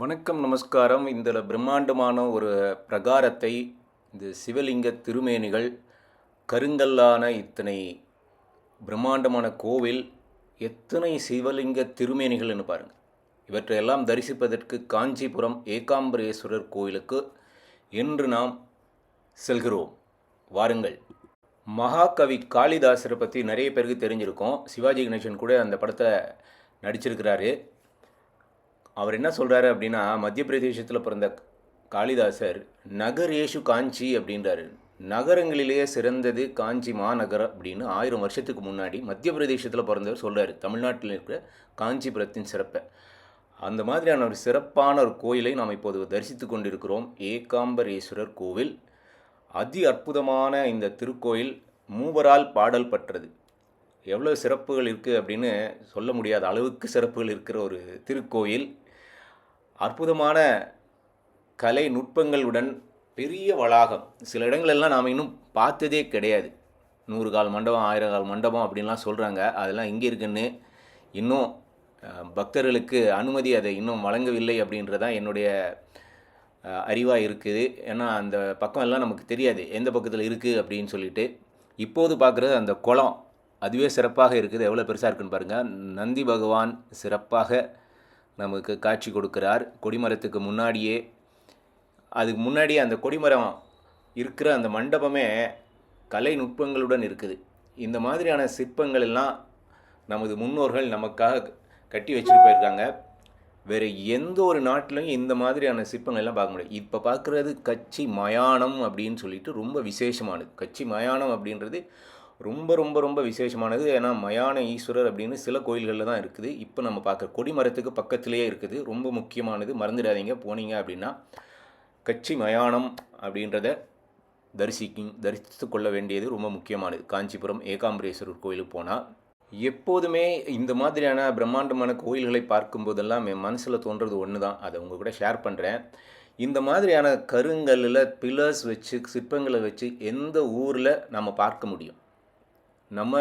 வணக்கம் நமஸ்காரம். இந்த பிரம்மாண்டமான ஒரு பிரகாரத்தை இந்த சிவலிங்க திருமேனிகள் கருங்கல்லான இத்தனை பிரம்மாண்டமான கோவில் எத்தனை சிவலிங்க திருமேனிகள்னு பாருங்கள் இவற்றையெல்லாம் தரிசிப்பதற்கு காஞ்சிபுரம் ஏகாம்பரேஸ்வரர் கோயிலுக்கு என்று நாம் செல்கிறோம். வாருங்கள். மகாகவி காளிதாசரை பற்றி நிறைய பேருக்கு தெரிஞ்சிருக்கோம். சிவாஜி கணேசன் கூட அந்த படத்தை நடிச்சிருக்கிறாரு. அவர் என்ன சொல்கிறாரு அப்படின்னா மத்திய பிரதேசத்தில் பிறந்த காளிதாசர் நகரேஷு காஞ்சி அப்படின்றாரு. நகரங்களிலேயே சிறந்தது காஞ்சி மாநகரம் அப்படின்னு ஆயிரம் வருஷத்துக்கு முன்னாடி மத்திய பிரதேசத்தில் பிறந்தவர் சொல்கிறார் தமிழ்நாட்டில் இருக்கிற காஞ்சிபுரத்தின் சிறப்பை. அந்த மாதிரியான ஒரு சிறப்பான ஒரு கோயிலை நாம் இப்போது தரிசித்து கொண்டிருக்கிறோம். ஏகாம்பரேஸ்வரர் கோவில். அதி அற்புதமான இந்த திருக்கோயில் மூவரால் பாடல் பற்றது. எவ்வளோ சிறப்புகள் இருக்குது அப்படின்னு சொல்ல முடியாத அளவுக்கு சிறப்புகள் இருக்கிற ஒரு திருக்கோயில். அற்புதமான கலை நுட்பங்களுடன் பெரிய வளாகம். சில இடங்களெல்லாம் நாம் இன்னும் பார்த்ததே கிடையாது. நூறு கால் மண்டபம் ஆயிரம் கால் மண்டபம் அப்படின்லாம் சொல்கிறாங்க அதெல்லாம் எங்கே இருக்குன்னு இன்னும் பக்தர்களுக்கு அனுமதி அதை இன்னும் வழங்கவில்லை அப்படின்றதான் என்னுடைய அறிவாக இருக்குது. ஏன்னா அந்த பக்கம் எல்லாம் நமக்கு தெரியாது. எந்த பக்கத்தில் இருக்குது அப்படின்னு சொல்லிட்டு. இப்போது பார்க்குறது அந்த குளம். அதுவே சிறப்பாக இருக்குது. எவ்வளோ பெருசாக இருக்குன்னு பாருங்கள் நந்தி பகவான் சிறப்பாக நமக்கு காட்சி கொடுக்கிறார். கொடிமரத்துக்கு முன்னாடியே அதுக்கு முன்னாடியே அந்த கொடிமரம் இருக்கிற அந்த மண்டபமே கலை நுட்பங்களுடன் இருக்குது. இந்த மாதிரியான சிற்பங்கள் எல்லாம் நமது முன்னோர்கள் நமக்காக கட்டி வச்சுட்டு போயிருக்காங்க. வேறு எந்த ஒரு நாட்டிலையும் இந்த மாதிரியான சிற்பங்கள் எல்லாம் பார்க்க முடியாது. இப்போ பார்க்குறது கட்சி மயானம் அப்படின்னு சொல்லிட்டு ரொம்ப விசேஷமானது. கட்சி மயானம் அப்படின்றது ரொம்ப ரொம்ப ரொம்ப விசேஷமானது. ஏன்னா மயான ஈஸ்வரர் அப்படின்னு சில கோயில்களில் தான் இருக்குது. இப்போ நம்ம பார்க்குற கொடிமரத்துக்கு பக்கத்திலேயே இருக்குது. ரொம்ப முக்கியமானது. மறந்துடாதீங்க. போனீங்க அப்படின்னா கட்சி மயானம் அப்படின்றத தரிசிக்கு தரிசித்து கொள்ள வேண்டியது ரொம்ப முக்கியமானது. காஞ்சிபுரம் ஏகாம்பரேஸ்வரர் கோயிலுக்கு போனால் எப்போதுமே இந்த மாதிரியான பிரம்மாண்டமான கோயில்களை பார்க்கும்போதெல்லாம் என் மனசில் தோன்றது ஒன்று தான் அதை உங்கள் கூட ஷேர் பண்ணுறேன் இந்த மாதிரியான கருங்கல்லில் பில்லர்ஸ் வச்சு சிற்பங்களை வச்சு எந்த ஊரில் நம்ம பார்க்க முடியும்? நம்ம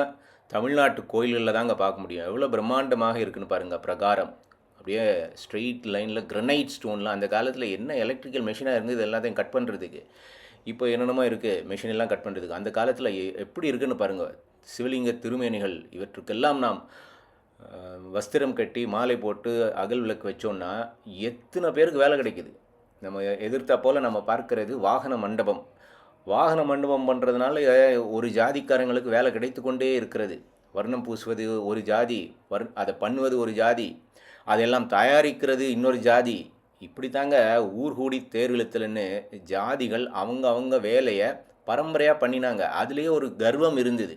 தமிழ்நாட்டு கோயில்களில் தாங்க பார்க்க முடியும். எவ்வளோ பிரம்மாண்டமாக இருக்குன்னு பாருங்கள் பிரகாரம். அப்படியே ஸ்ட்ரெயிட் லைனில் கிரனைட் ஸ்டோன்லாம் அந்த காலத்தில் என்ன எலக்ட்ரிக்கல் மிஷினாக இருந்தது எல்லாத்தையும் கட் பண்ணுறதுக்கு இப்போ என்னென்னமோ இருக்குது மிஷினெல்லாம் எல்லாம் கட் பண்ணுறதுக்கு அந்த காலத்தில் எ- எப்படி இருக்குன்னு பாருங்கள் சிவலிங்க திருமேனிகள் இவற்றுக்கெல்லாம் நாம் வஸ்திரம் கட்டி மாலை போட்டு அகல் விளக்கு வச்சோன்னா எத்தனை பேருக்கு வேலை கிடைக்குது? நம்ம எதிர்த்தா போல் நம்ம பார்க்கறது வாகன மண்டபம். வாகன மண்டபம் பண்ணுறதுனால ஒரு ஜாதிக்காரங்களுக்கு வேலை கிடைத்து கொண்டே இருக்கிறது. வர்ணம் பூசுவது ஒரு ஜாதி வர் அதை பண்ணுவது ஒரு ஜாதி அதெல்லாம் தயாரிக்கிறது இன்னொரு ஜாதி. இப்படி தாங்க ஊர் கூடி தேர் ஜாதிகள் அவங்க அவங்க வேலையை பரம்பரையாக பண்ணினாங்க. அதுலேயே ஒரு கர்வம் இருந்தது.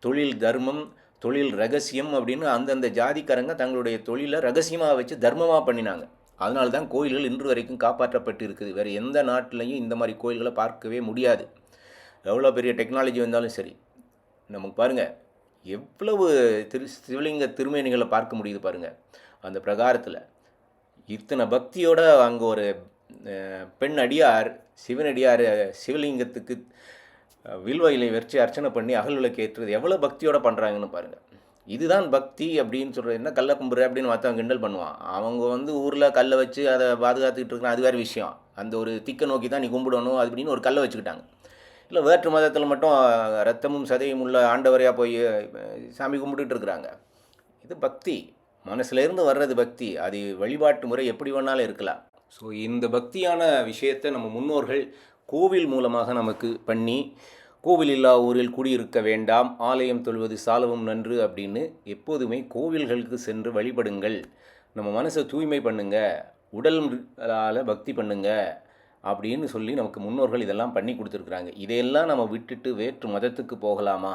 தொழில் தர்மம் தொழில் ரகசியம் அப்படின்னு அந்தந்த ஜாதிக்காரங்க தங்களுடைய தொழிலை ரகசியமாக வச்சு தர்மமாக பண்ணினாங்க. அதனால தான் கோயில்கள் இன்று வரைக்கும் காப்பாற்றப்பட்டு இருக்குது வேறு எந்த நாட்டிலையும் இந்த மாதிரி கோயில்களை பார்க்கவே முடியாது. எவ்வளோ பெரிய டெக்னாலஜி வந்தாலும் சரி. நமக்கு பாருங்கள் எவ்வளவு திரு சிவலிங்க திருமேனிகளை பார்க்க முடியுது பாருங்கள் அந்த பிரகாரத்தில். இத்தனை பக்தியோட அங்கே ஒரு பெண் அடியார் சிவனடியார் சிவலிங்கத்துக்கு அஹ், வச்சு அர்ச்சனை பண்ணி அகல் விளக்கு ஏற்றுறது எவ்வளோ பக்தியோடு பண்ணுறாங்கன்னு பாருங்கள் இதுதான் பக்தி அப்படின்னு சொல்கிறது என்ன கல்லை கும்புற அப்படின்னு மற்றவன் கிண்டல் பண்ணுவான். அவங்க வந்து ஊரில் கல்லை வச்சு அதை பாதுகாத்துக்கிட்டு இருக்கிறான் அது வேறு விஷயம். அந்த ஒரு திக்கை நோக்கி தான் நீ கும்பிடணும் அது அப்படின்னு ஒரு கல்லை வச்சுக்கிட்டாங்க. இல்லை வேற்று மதத்தில் மட்டும் ரத்தமும் சதையும் உள்ள ஆண்டவரையாக போய் சாமி கும்பிட்டுட்டு இருக்கிறாங்க. இது பக்தி. மனசுலேருந்து வர்றது பக்தி. அது வழிபாட்டு முறை எப்படி வேணாலும் இருக்கலாம். ஸோ இந்த பக்தியான விஷயத்தை நம்ம முன்னோர்கள் கோவில் மூலமாக நமக்கு பண்ணி கோவில் இல்லா ஊரில் குடியிருக்க வேண்டாம் ஆலயம் தொழுவது சாலவும் நன்று அப்படின்னு எப்போதுமே கோவில்களுக்கு சென்று வழிபடுங்கள். நம்ம மனசை தூய்மை பண்ணுங்க உடலால் பக்தி பண்ணுங்க அப்படின்னு சொல்லி நமக்கு முன்னோர்கள் இதெல்லாம் பண்ணி கொடுத்துருக்குறாங்க. இதையெல்லாம் நம்ம விட்டுட்டு வேற்று மதத்துக்கு போகலாமா?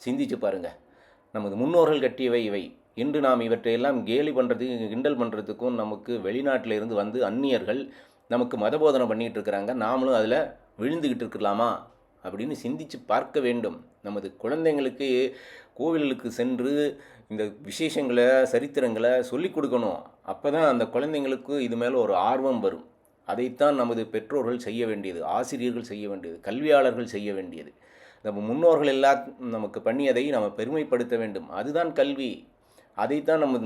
சிந்திச்சு பாருங்க. நமது முன்னோர்கள் கட்டியவை இவை. இன்று நாம் இவற்றையெல்லாம் கேலி பண்ணுறதுக்கு கிண்டல் பண்ணுறதுக்கும் நமக்கு வெளிநாட்டில் இருந்து வந்து அந்நியர்கள் நமக்கு மதபோதனை பண்ணிகிட்டு இருக்கிறாங்க. நாமளும் அதில் விழுந்துக்கிட்டு இருக்கலாமா? அப்படின்னு சிந்திச்சு பார்க்க வேண்டும். நமது குழந்தைங்களுக்கு கோவிலுக்கு சென்று இந்த விசேஷங்களை சரித்திரங்களை சொல்லிக் கொடுக்கணும். அப்போ தான் அந்த குழந்தைங்களுக்கு இது மேலே ஒரு ஆர்வம் வரும். அதைத்தான் நமது பெற்றோர்கள் செய்ய வேண்டியது ஆசிரியர்கள் செய்ய வேண்டியது கல்வியாளர்கள் செய்ய வேண்டியது. நம்ம முன்னோர்கள் எல்லாம் நமக்கு பண்ணியதை நம்ம பெருமைப்படுத்த வேண்டும். அதுதான் கல்வி. அதைத்தான் நம்ம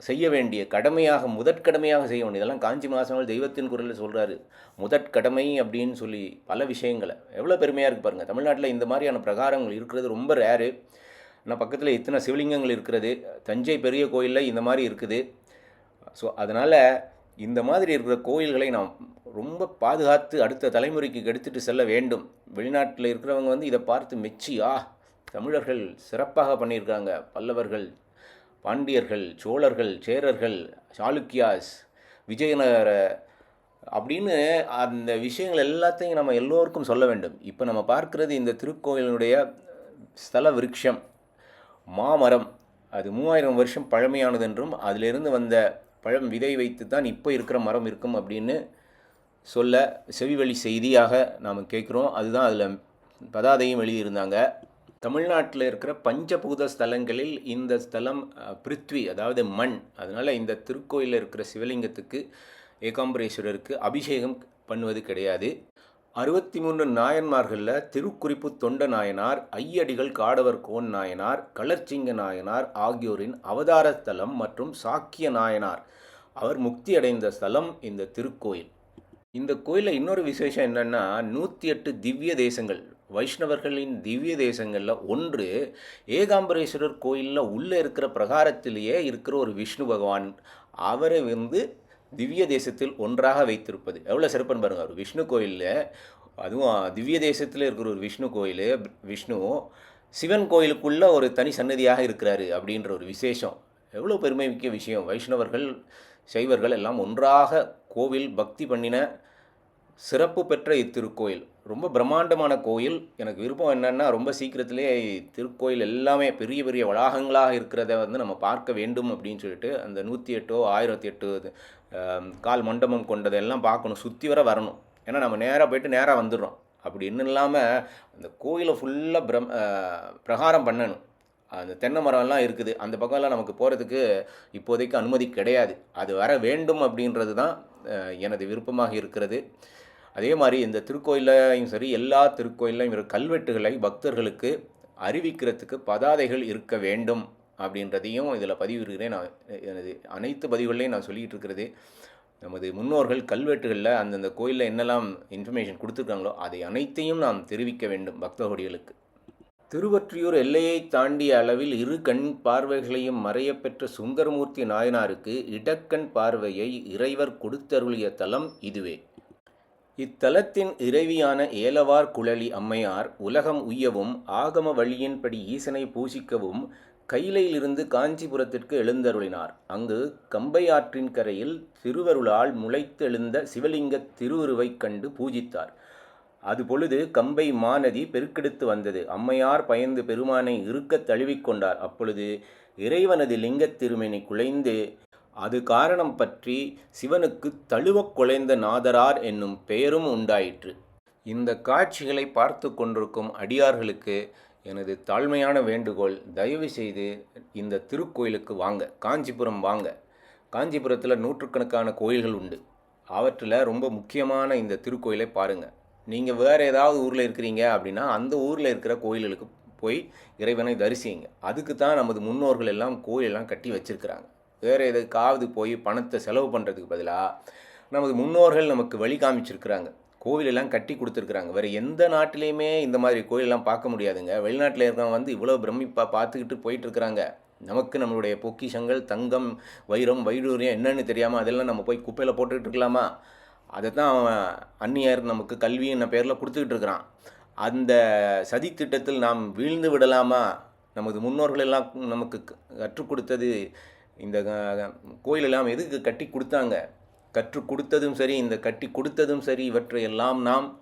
செய்ய வேண்டிய கடமையாக முதற்கடமையாக செய்ய வேண்டிய இதெல்லாம் காஞ்சி மாசங்கள் தெய்வத்தின் குரலில் சொல்கிறாரு முதற்கடமை அப்படின்னு சொல்லி பல விஷயங்களை. எவ்வளோ பெருமையாக இருக்குது பாருங்கள் தமிழ்நாட்டில் இந்த மாதிரியான பிரகாரங்கள் இருக்கிறது ரொம்ப ரேரு ஆனால் பக்கத்தில் இத்தனை சிவலிங்கங்கள் இருக்கிறது. தஞ்சை பெரிய கோயிலில் இந்த மாதிரி இருக்குது. ஸோ அதனால் இந்த மாதிரி இருக்கிற கோயில்களை நாம் ரொம்ப பாதுகாத்து அடுத்த தலைமுறைக்கு எடுத்துகிட்டு செல்ல வேண்டும். வெளிநாட்டில் இருக்கிறவங்க வந்து இதை பார்த்து மெச்சி ஆ தமிழர்கள் சிறப்பாக பண்ணியிருக்காங்க. பல்லவர்கள் பாண்டியர்கள் சோழர்கள் சேரர்கள் சாளுக்கியாஸ் விஜயநகர அப்படின்னு அந்த விஷயங்கள் எல்லாத்தையும் நம்ம எல்லோருக்கும் சொல்ல வேண்டும். இப்போ நம்ம பார்க்கிறது இந்த திருக்கோயிலினுடைய ஸ்தல விருட்சம் மாமரம். அது மூவாயிரம் வருஷம் பழமையானது என்றும் அதிலிருந்து வந்த பழம் விதை வைத்து தான் இப்போ இருக்கிற மரம் இருக்கும் அப்படின்னு சொல்ல செவிவழி செய்தியாக நாம் கேட்குறோம். அதுதான் அதில் பதாதையும் எழுதியிருந்தாங்க. தமிழ்நாட்டில் இருக்கிற பஞ்சபூத ஸ்தலங்களில் இந்த ஸ்தலம் பிருத்வி அதாவது மண் அதனால் இந்த திருக்கோயிலில் இருக்கிற சிவலிங்கத்துக்கு ஏகாம்பரேஸ்வரருக்கு அபிஷேகம் பண்ணுவது கிடையாது. அறுபத்தி மூன்று நாயன்மார்களில் திருக்குறிப்பு தொண்ட நாயனார் ஐயடிகள் காடவர் கோன் நாயனார் களர்ச்சிங்க நாயனார் ஆகியோரின் அவதார ஸ்தலம் மற்றும் சாக்கிய நாயனார். அவர் முக்தி அடைந்த ஸ்தலம் இந்த திருக்கோயில். இந்த கோயிலில் இன்னொரு விசேஷம் என்னென்னா நூற்றி எட்டு திவ்ய தேசங்கள் வைஷ்ணவர்களின் திவ்ய தேசங்களில் ஒன்று ஏகாம்பரேஸ்வரர் கோயிலில் உள்ளே இருக்கிற பிரகாரத்திலேயே இருக்கிற ஒரு விஷ்ணு பகவான். அவரை வந்து திவ்ய தேசத்தில் ஒன்றாக வைத்திருப்பது. எவ்வளோ சிறப்புன்னு பாருங்கள் ஒரு விஷ்ணு கோயிலில் அதுவும் திவ்ய தேசத்தில் இருக்கிற ஒரு விஷ்ணு கோயில் விஷ்ணு சிவன் கோயிலுக்குள்ளே ஒரு தனி சன்னதியாக இருக்கிறாரு அப்படின்ற ஒரு விசேஷம். எவ்வளோ பெருமை மிக்க விஷயம். வைஷ்ணவர்கள் சைவர்கள் எல்லாம் ஒன்றாக கோவில் பக்தி பண்ணின சிறப்பு பெற்ற இத்திருக்கோயில். ரொம்ப பிரம்மாண்டமான கோயில். எனக்கு விருப்பம் என்னென்னா ரொம்ப சீக்கிரத்திலே திருக்கோயில் எல்லாமே பெரிய பெரிய வளாகங்களாக இருக்கிறத வந்து நம்ம பார்க்க வேண்டும் அப்படின்னு சொல்லிட்டு அந்த நூற்றி எட்டோ ஆயிரத்தி எட்டு கால் மண்டபம் கொண்டதெல்லாம் பார்க்கணும். சுற்றி வர வரணும். ஏன்னா நம்ம நேராக போயிட்டு நேராக வந்துடுறோம். அப்படி இன்னும் இல்லாமல் அந்த கோயிலை ஃபுல்லாக பிரம் பிரகாரம் பண்ணணும். அந்த தென்னை மரம்லாம் இருக்குது. அந்த பக்கம்லாம் நமக்கு போகிறதுக்கு இப்போதைக்கு அனுமதி கிடையாது. அது வர வேண்டும் அப்படின்றது தான் எனது விருப்பமாக இருக்கிறது. அதே மாதிரி இந்த திருக்கோயிலையும் சரி எல்லா திருக்கோயிலையும் இருக்கிற கல்வெட்டுகளை பக்தர்களுக்கு அறிவிக்கிறதுக்கு பதாதைகள் இருக்க வேண்டும் அப்படின்றதையும் இதில் பதிவிடுகிறேன். நான் எனது அனைத்து பதிவுகளையும் நான் சொல்லிகிட்டு இருக்கிறது. நமது முன்னோர்கள் கல்வெட்டுகளில் அந்தந்த கோயிலில் என்னெல்லாம் இன்ஃபர்மேஷன் கொடுத்துருக்காங்களோ அதை அனைத்தையும் நாம் தெரிவிக்க வேண்டும் பக்தகோடிகளுக்கு திருவற்றியூர் எல்லையை தாண்டிய அளவில் இரு கண் பார்வைகளையும் மறையப்பெற்ற சுந்தரமூர்த்தி நாயனாருக்கு இடக்கண் பார்வையை இறைவர் கொடுத்தருளிய தலம் இதுவே. இத்தலத்தின் இறைவியான ஏலவார் குழலி அம்மையார் உலகம் உய்யவும் ஆகம வழியின்படி ஈசனை பூசிக்கவும் கையிலையிலிருந்து காஞ்சிபுரத்திற்கு எழுந்தருளினார். அங்கு கம்பை ஆற்றின் கரையில் திருவருளால் முளைத்தெழுந்த சிவலிங்க திருவுருவைக் கண்டு பூஜித்தார். அதுபொழுது கம்பை மாநதி பெருக்கெடுத்து வந்தது. அம்மையார் பயந்து பெருமானை இறுக்கத் தழுவிக்கொண்டார் அப்பொழுது இறைவனது லிங்கத் திருமேனி குலைந்து அது காரணம் பற்றி சிவனுக்கு தழுவக் குலைந்த நாதரார் என்னும் பெயரும் உண்டாயிற்று. இந்த காட்சிகளை பார்த்து கொண்டிருக்கும் அடியார்களுக்கு எனது தாழ்மையான வேண்டுகோள் தயவு செய்து இந்த திருக்கோயிலுக்கு வாங்க காஞ்சிபுரம் வாங்க. காஞ்சிபுரத்தில் நூற்றுக்கணக்கான கோயில்கள் உண்டு. அவற்றில் ரொம்ப முக்கியமான இந்த திருக்கோயிலை பாருங்கள் நீங்கள் வேறு ஏதாவது ஊரில் இருக்கிறீங்க அப்படின்னா அந்த ஊரில் இருக்கிற கோயில்களுக்கு போய் இறைவனை தரிசிங்க அதுக்கு தான் நமது முன்னோர்கள் எல்லாம் கோயிலெல்லாம் கட்டி வச்சிருக்கிறாங்க. வேறு எதுக்காவது போய் பணத்தை செலவு பண்ணுறதுக்கு பதிலாக நமது முன்னோர்கள் நமக்கு வழி காமிச்சிருக்கிறாங்க. கோவிலெல்லாம் கட்டி கொடுத்துருக்குறாங்க. வேறு எந்த நாட்டிலையுமே இந்த மாதிரி கோயிலெல்லாம் பார்க்க முடியாதுங்க. வெளிநாட்டில் இருக்கிறவங்க வந்து இவ்வளோ பிரமிப்பாக பார்த்துக்கிட்டு போயிட்டுருக்குறாங்க. நமக்கு நம்மளுடைய பொக்கிஷங்கள் தங்கம் வைரம் வைடூரியம் என்னென்னு தெரியாமல் அதெல்லாம் நம்ம போய் குப்பையில் போட்டுக்கிட்டு இருக்கலாமா? அதை தான் அவன் அந்நியர் நமக்கு கல்வி என்ன பேரில் கொடுத்துக்கிட்டு இருக்கிறான். அந்த சதி திட்டத்தில் நாம் வீழ்ந்து விடலாமா? நமது முன்னோர்கள் எல்லாம் நமக்கு க- கற்றுக் கொடுத்தது இந்த கோயில் கோயிலெல்லாம் எதுக்கு கட்டி கொடுத்தாங்க? கற்றுக் கொடுத்ததும் சரி இந்த கட்டி கொடுத்ததும் சரி இவற்றையெல்லாம் நாம்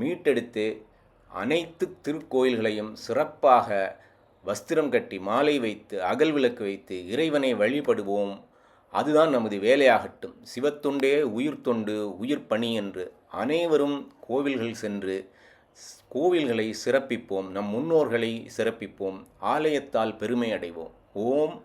மீட்டெடுத்து அனைத்து திருக்கோயில்களையும் சிறப்பாக வஸ்திரம் கட்டி மாலை வைத்து அகல் விளக்கு வைத்து இறைவனை வழிபடுவோம். அதுதான் நமது வேலையாகட்டும். சிவத்தொண்டே உயிர் தொண்டு உயிர் பணி என்று அனைவரும் கோவில்கள் சென்று கோவில்களை சிறப்பிப்போம். நம் முன்னோர்களை சிறப்பிப்போம். ஆலயத்தால் பெருமை அடைவோம். ஓம்